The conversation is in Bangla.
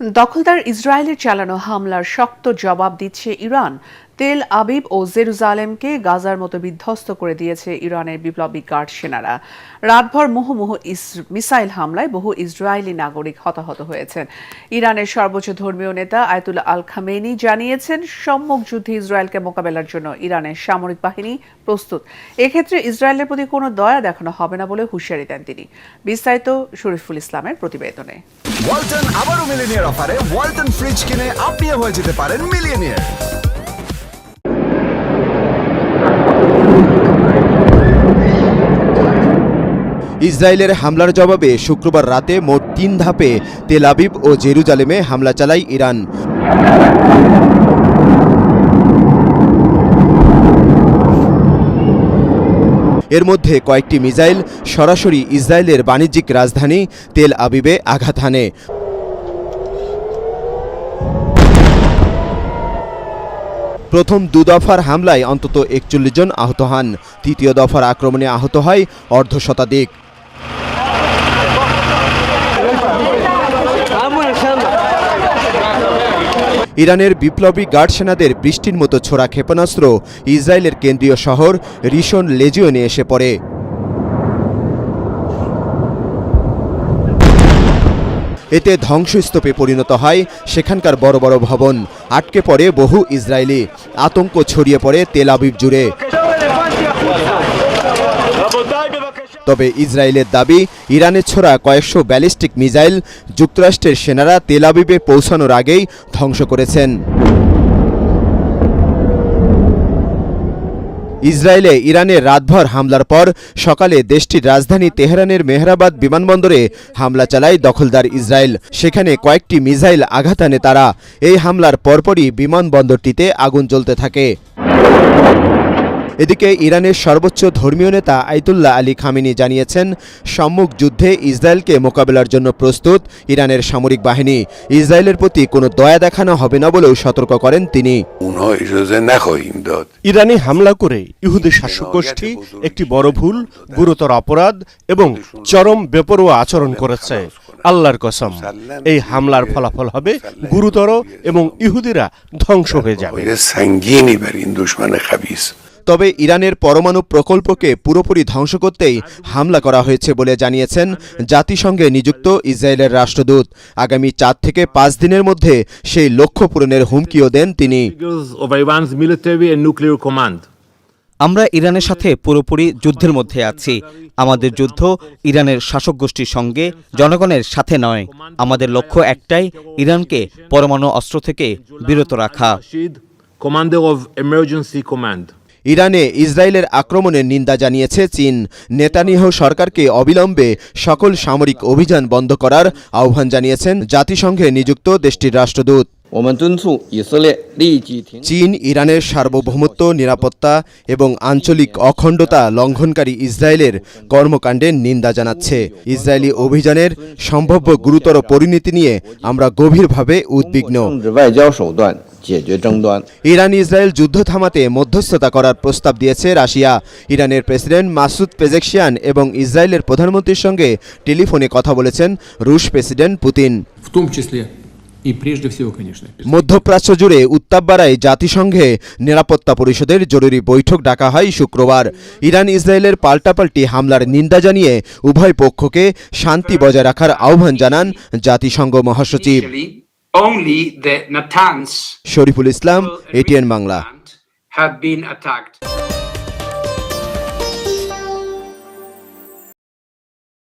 দখলদার ইসরায়েলের চালানো হামলার শক্ত জবাব দিচ্ছে ইরান। তেল আবিব ও জেরুজালেমকে গাজার মতো বিধ্বস্ত করে দিয়েছে ইরানের বিপ্লবী গার্ড সেনারা। রাতভর মুহুমুহু মিসাইল হামলায় বহু ইসরায়েলি নাগরিক হতাহত হয়েছেন। ইরানের সর্বোচ্চ ধর্মীয় নেতা আয়তুল্লাহ আল খামেনি জানিয়েছেন, সম্মুখ যুদ্ধে ইসরায়েলকে মোকাবেলার জন্য ইরানের সামরিক বাহিনী প্রস্তুত। এক্ষেত্রে ইসরায়েলের প্রতি কোনো দয়া দেখানো হবে না বলে হুঁশিয়ারি দেন তিনি। বিস্তারিত শরীফুল ইসলামের প্রতিবেদনে। ওয়ালটন আবারও মিলিনিয়ার অফারে ওয়ালটন ফ্রিজ কিনে আপনিও হয়ে যেতে পারেন মিলিয়নিয়ার। ইসরায়েলের হামলার জবাবে শুক্রবার রাতে মোট তিন ধাপে তেল আবিব ও জেরুজালেমে হামলা চালায় ইরান। এর মধ্যে কয়েকটি মিসাইল সরাসরি ইসরায়েলের বাণিজ্যিক রাজধানী তেল আবিবে আঘাত হানে। প্রথম দু দফার হামলায় অন্তত একচল্লিশ জন আহত হন। তৃতীয় দফার আক্রমণে আহত হয় অর্ধ শতাধিক। ইরানের বিপ্লবী গার্ড সেনাদের বৃষ্টির মতো ছোড়া ক্ষেপণাস্ত্র ইসরায়েলের কেন্দ্রীয় শহর রিশন লেজিওনে এসে পড়ে। এতে ধ্বংসস্তূপে পরিণত হয় সেখানকার বড় বড় ভবন। আটকে পড়ে বহু ইসরায়েলি। আতঙ্ক ছড়িয়ে পড়ে তেল আবিব জুড়ে। তবে ইসরায়েলের দাবি, ইরানের ছোড়া কয়েকশো ব্যালিস্টিক মিসাইল যুক্তরাষ্ট্রের সেনারা তেল আবিবে পৌঁছানোর আগেই ধ্বংস করেছেন। ইসরায়েলে ইরানের রাতভর হামলার পর সকালে দেশটির রাজধানী তেহরানের মেহরাবাদ বিমানবন্দরে হামলা চালায় দখলদার ইসরায়েল। সেখানে কয়েকটি মিসাইল আঘাত আনে তারা। এই হামলার পরপরই বিমানবন্দরটিতে আগুন জ্বলতে থাকে। এদিকে ইরানের সর্বোচ্চ ধর্মীয় নেতা আইতুল্লাহ আলী খামিনি জানিয়েছেন সম্মুখ যুদ্ধে ইসরায়েলকে মোকাবেলার জন্য প্রস্তুত ইরানের সামরিক বাহিনী। ইসরায়েলের প্রতি কোনো দয়া দেখানো হবে না বলেও সতর্ক করেন তিনি। ইরানে হামলা করে ইহুদি শাসক গোষ্ঠী একটি বড় ভুল গুরুতর অপরাধ এবং চরম বেপরোয়া আচরণ করেছে। আল্লাহর কসম এই হামলার ফলাফল হবে গুরুতর এবং ইহুদিরা ধ্বংস হয়ে যাবে। তবে ইরানের পরমাণু প্রকল্পকে পুরোপুরি ধ্বংস করতেই হামলা করা হয়েছে বলে জানিয়েছেন জাতিসংঘে নিযুক্ত ইসরায়েলের রাষ্ট্রদূত। আগামী চার থেকে পাঁচ দিনের মধ্যে সেই লক্ষ্য পূরণের হুমকিও দেন তিনি। আমরা ইরানের সাথে পুরোপুরি যুদ্ধের মধ্যে আছি। আমাদের যুদ্ধ ইরানের শাসক গোষ্ঠীর সঙ্গে জনগণের সাথে নয়। আমাদের লক্ষ্য একটাই ইরানকে পরমাণু অস্ত্র থেকে বিরত রাখা। কমান্ডার অফ এমার্জেন্সি কমান্ড ইরানে ইসরায়েলের আক্রমণের নিন্দা জানিয়েছে চীন। নেতানিহ সরকারকে অবিলম্বে সকল সামরিক অভিযান বন্ধ করার আহ্বান জানিয়েছেন জাতিসংঘে নিযুক্ত দেশটির রাষ্ট্রদূত। চীন ইরানের সার্বভৌমত্ব নিরাপত্তা এবং আঞ্চলিক অখণ্ডতা লঙ্ঘনকারী ইসরায়েলের কর্মকাণ্ডের নিন্দা জানাচ্ছে। ইসরায়েলি অভিযানের সম্ভাব্য গুরুতর পরিণতি নিয়ে আমরা গভীরভাবে উদ্বিগ্ন। ইরান ইসরায়েল যুদ্ধ থামাতে মধ্যস্থতা করার প্রস্তাব দিয়েছে রাশিয়া। ইরানের প্রেসিডেন্ট মাসুদ পেজেকশিয়ান এবং ইসরায়েলের প্রধানমন্ত্রীর সঙ্গে টেলিফোনে কথা বলেছেন রুশ প্রেসিডেন্ট পুতিন। মধ্যপ্রাচ্য জুড়ে উত্তাপ বাড়ায় জাতিসংঘে নিরাপত্তা পরিষদের জরুরি বৈঠক ডাকা হয় শুক্রবার। ইরান ইসরায়েলের পাল্টাপাল্টি হামলার নিন্দা জানিয়ে উভয় পক্ষকে শান্তি বজায় রাখার আহ্বান জানান জাতিসংঘ মহাসচিব। শরীফুল ইসলাম এটিএন বাংলা।